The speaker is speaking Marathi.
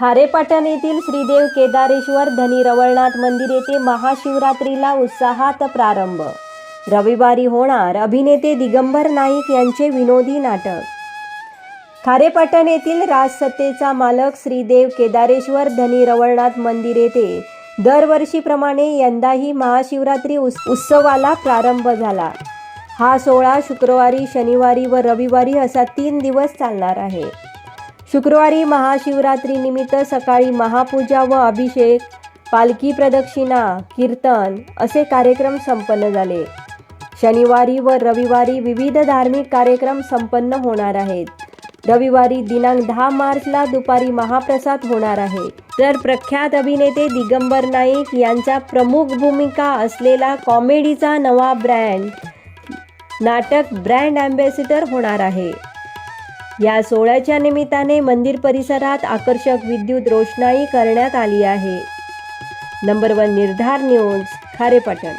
खारेपाटण येथील श्रीदेव केदारेश्वर धनी रवळनाथ मंदिर येथे महाशिवरात्रीला उत्साहात प्रारंभ. रविवारी होणार अभिनेते दिगंबर नाईक यांचे विनोदी नाटक. खारेपाटण येथील राजसत्तेचा मालक श्रीदेव केदारेश्वर धनी रवळनाथ मंदिर येथे दरवर्षीप्रमाणे यंदाही महाशिवरात्री उस- उत्सवाला प्रारंभ झाला. हा सोहळा शुक्रवारी शनिवारी व रविवारी असा तीन दिवस चालणार आहे. शुक्रवारी महाशिवरात्रीनिमित्त सकाळी महापूजा व अभिषेक पालखी प्रदक्षिणा कीर्तन असे कार्यक्रम संपन्न झाले. शनिवारी व रविवारी विविध धार्मिक कार्यक्रम संपन्न होणार आहेत. रविवारी दिनांक दहा मार्चला दुपारी महाप्रसाद होणार आहे. तर प्रख्यात अभिनेते दिगंबर नाईक यांचा प्रमुख भूमिका असलेला कॉमेडीचा नवा ब्रँड नाटक ब्रँड अँबॅसिडर होणार आहे. या सोहळ्याच्या निमित्ताने मंदिर परिसरात आकर्षक विद्युत रोषणाई करण्यात आली आहे. नंबर वन निर्धार न्यूज खारेपाटण.